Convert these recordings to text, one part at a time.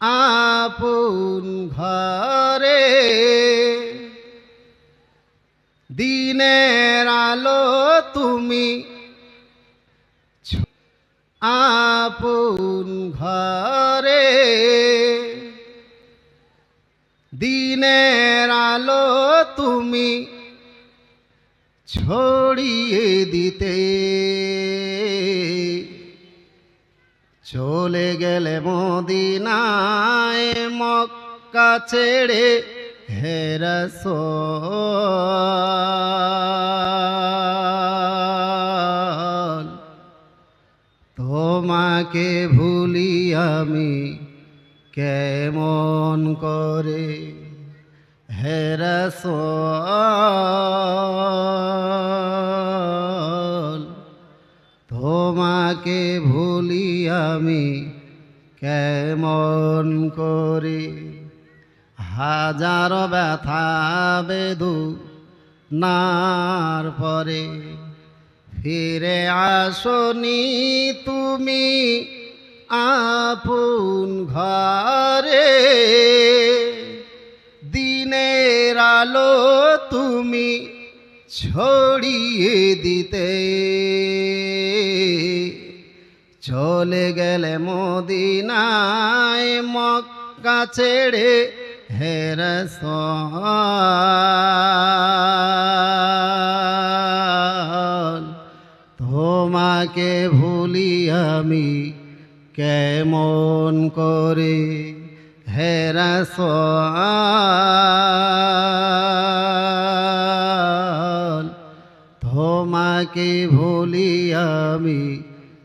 আপন ঘরে দিনের আলো তুমি আপন ঘরে দিনের আলো তুমি ছড়িয়ে দিতে। চলে গেলে মদিনায় মক্কা ছেড়ে হেরস তোমাকে ভুলি আমি কেমন করে? হেরস তোমাকে ভুলি আমি কেমন করে? হাজার ব্যথা বেদু নার পরে ফিরে আসনি তুমি আপন ঘরে। দিনের আলো তুমি ছড়িয়ে দিতে। চলে গেলে মদিনায় মক্কা ছেড়ে হেরস তোমাকে ভুলি আমি কেমন করে হেরস তোমাকে ভুলি আমি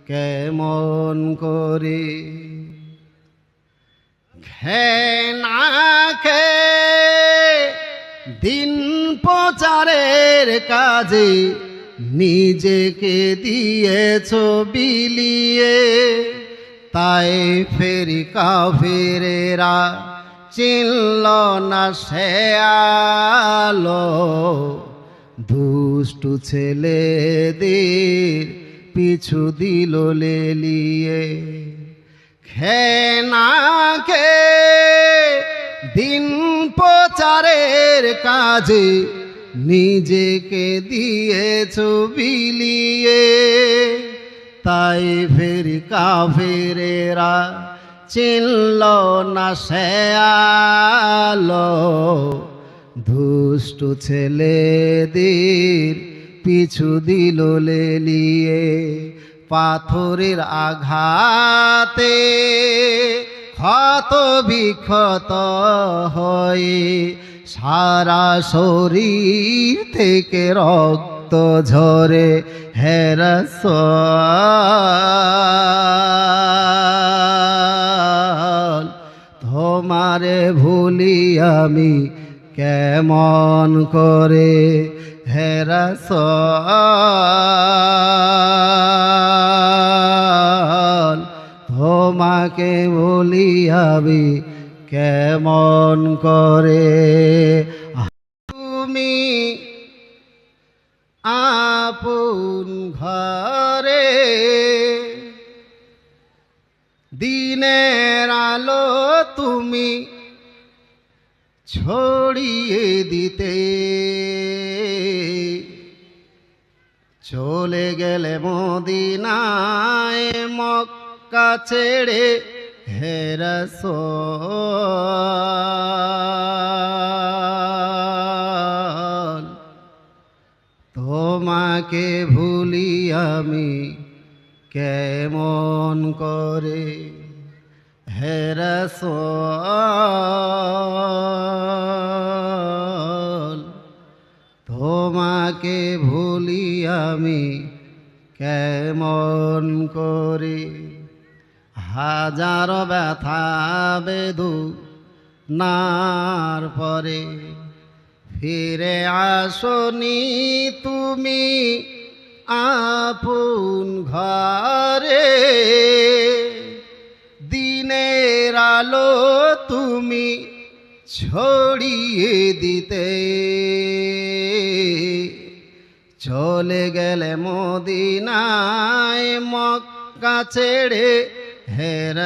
কেমন করে? খে দিন প্রচারের কাজে নিজেকে দিয়েছ বিলিয়ে। তাই ফেরি কাফেরেরা চিনল না সে আলো। দুষ্টু ছেলেদের পিছু দিল লেলিয়ে। খেনা খে দিন প্রচারের কাজে নিজেকে দিয়েছ বিলিয়ে। তাই ফের কাফেরেরা চিনল না সে আলো দুষ্টু ছেলেদের পিছু দিল লেলিয়ে পাথরের আঘাতে। ক্ষত বিক্ষত হয়ে সারা শরীর থেকে রক্ত ঝরে হেরস। তোমারে ভুলি আমি কেমন করে হেরস তোমাকে বলি আমি কেমন করে? তুমি আপন ঘরে দিনের আলো তুমি ছড়িয়ে দিতে। চলে গেলে মদিনায় মক্কা ছেড়ে হেরস তোমাকে ভুলি আমি কেমন করে? হেরস তোমাকে ভুলি আমি কেমন করে? হাজার ব্যথা বেদু নার পরে ফিরে আসনি তুমি আপন ঘরে। দিনের আলো তুমি ছড়িয়ে দিতে। চলে গেলে মদিনায় মক্কা ছেড়ে হের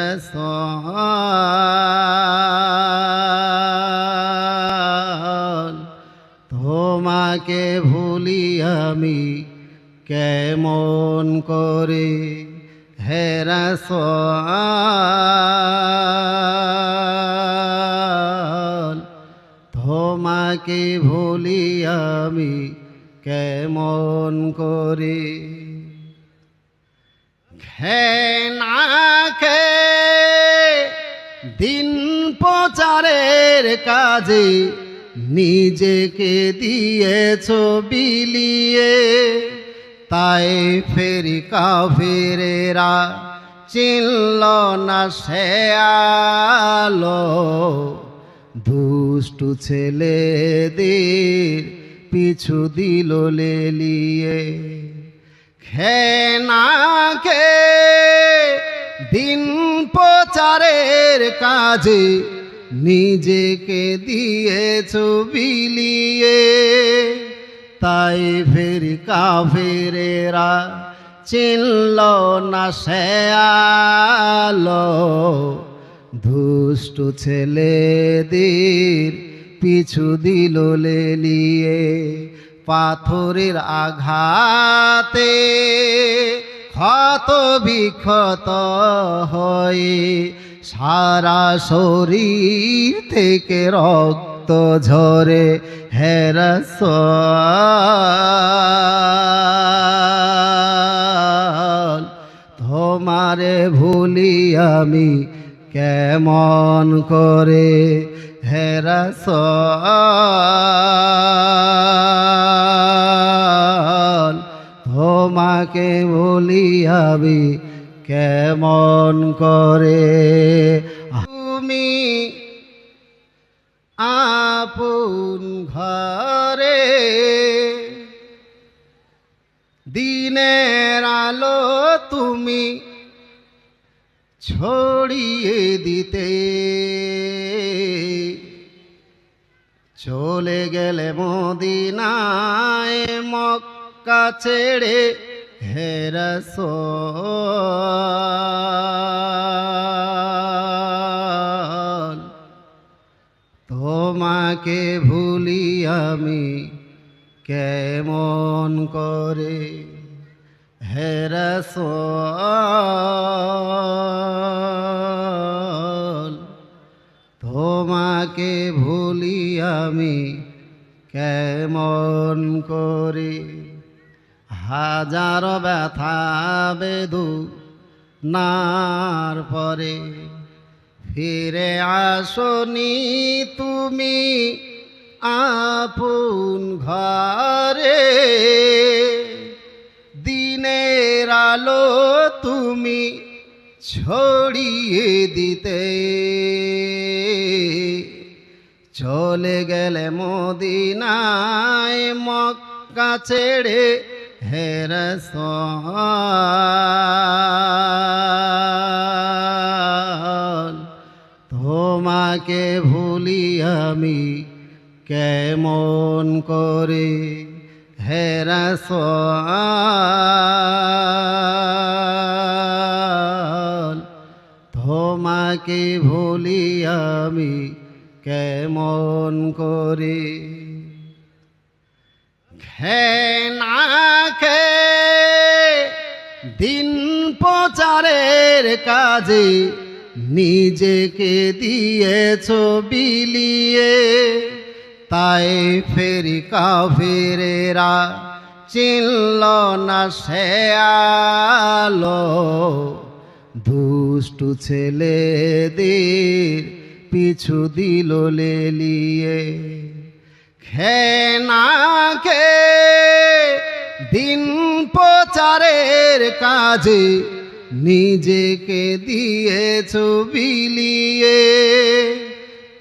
তোমাকে ভুলি আমি কেমন করে হের তোমাকে ভুলি আমি কেমন করে? ঘেনা খে দিন প্রচারের কাজে নিজেকে দিয়েছ বিলিয়ে, তাই ফেরি কাফেরেরা চিনল না সে আলো। দুষ্টু ছেলেদের পিছু দিল লেলিয়ে। খেনা খে দিন প্রচারের কাজে নিজেকে দিয়েছ বিলিয়ে। তাই ফের কাফেরেরা চিনল না সে আলো দুষ্টু ছেলেদের পিছু দিল লেলিয়ে পাথরের আঘাতে। ক্ষত বিক্ষত হয়ে সারা শরীর থেকে রক্ত ঝরে হেরস তোমারে ভুলি আমি কেমন করে হেরস তোমাকে বলি আমি কেমন করে? তুমি আপন ঘরে দিনের আলো তুমি ছড়িয়ে দিতে। চলে গেলে মদিনায় মক্কা ছেড়ে হেরস তোমাকে ভুলি আমি কেমন করে? হেরস তোমাকে ভুলি আমি কেমন করে? হাজার ব্যথা বেদু নার পরে ফিরে আসনি তুমি আপন ঘরে। দিনের আলো তুমি ছড়িয়ে দিতে। চলে গেলে মদিনায় মক্কা ছেড়ে হেরস তোমাকে ভুলি আমি কেমন করে হেরস তোমাকে ভুলি আমি কেমন করে? খে দিন প্রচারের কাজে নিজেকে দিয়েছ বিলিয়ে, তাই ফেরি কাফেরেরা চিনল না সে আলো। দুষ্টু ছেলেদের পিছু দিল লেলিয়ে। খেনা খে দিন প্রচারের কাজে নিজেকে দিয়েছ বিলিয়ে।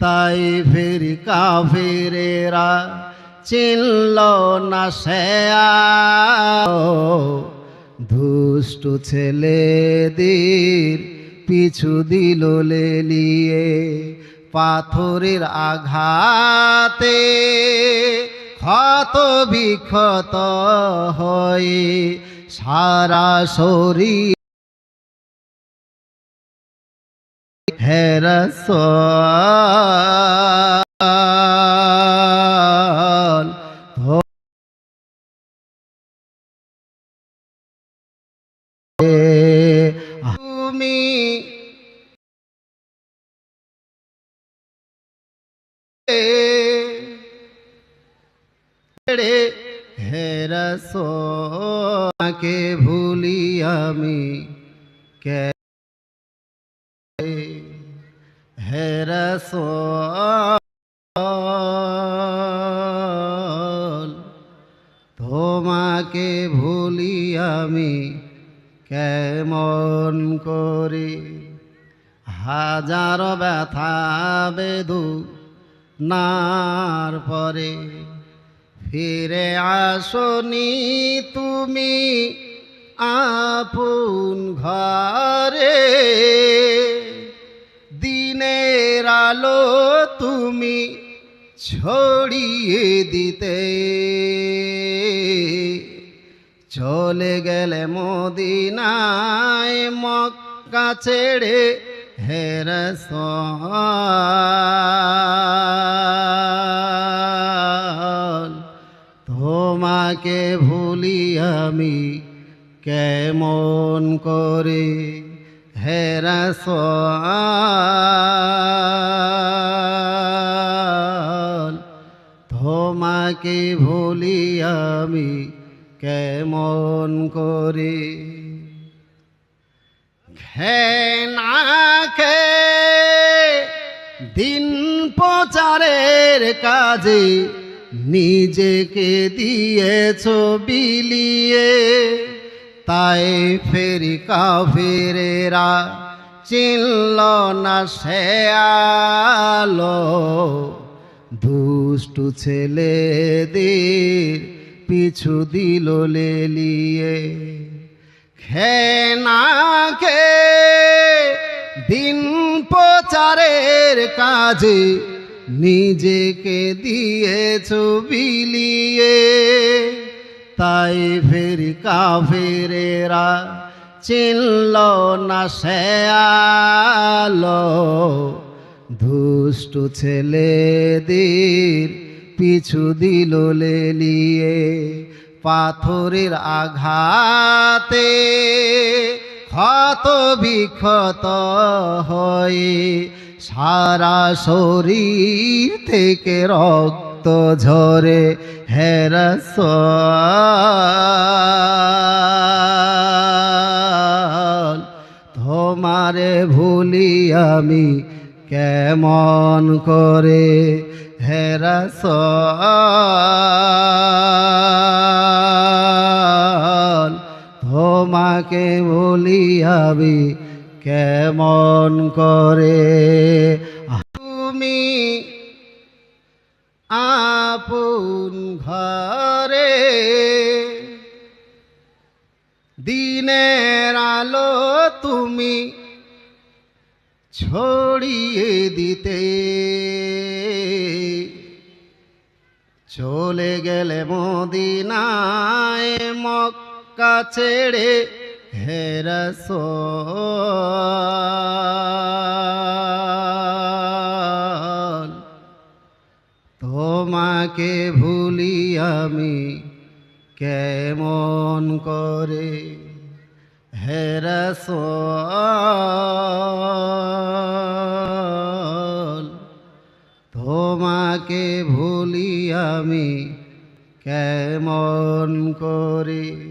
তাই ফের কাফেরেরা চিনল না সে দুষ্টু ছেলেদের পিছু দিল লেলিয়ে পাথরের আঘাতে ক্ষত বিক্ষত হয়ে সারা শরীর হেরস হেরসোকে ভুলি আমি কে? হেরসোল তোমাকে ভুলি আমি কেমন করে? হাজার ব্যথা বেদু নার পরে ফিরে আসনি তুমি আপন ঘরে। দিনের আলো তুমি ছড়িয়ে দিতে। চলে গেলে মদিনায় মক্কা ছেড়ে হেরস তোমাকে ভুলি আমি কেমন করে? হেরস তোমাকে ভুলি আমি কেমন করে? খে দিন প্রচারের কাজে নিজেকে দিয়েছ বিলিয়ে, তাই ফেরি কাফেরেরা চিনল না সে আলো। দুষ্টু ছেলেদের পিছু দিল লেলিয়ে। খেনা খে দিন প্রচারের কাজে নিজেকে দিয়েছ বিলিয়ে, তাই ফেরি কাফেরেরা চিনল না সে আলো। দুষ্টু ছেলেদের পিছু দিল লেলিয়ে, পাথরের আঘাতে ক্ষত বিক্ষত হয়ে সারা শরীর থেকে রক্ত ঝরে হেরস তোমারে ভুলি আমি কেমন করে হেরস তোমাকে বলি আমি কেমন করে? তুমি আপন ঘরে দিনের আলো তুমি ছড়িয়ে দিতে। চলে গেলে মদিনায় মক্কা ছেড়ে হেরস তোমাকে ভুলি আমি কেমন করে? হেরস তোমাকে ভুলি আমি কেমন করে?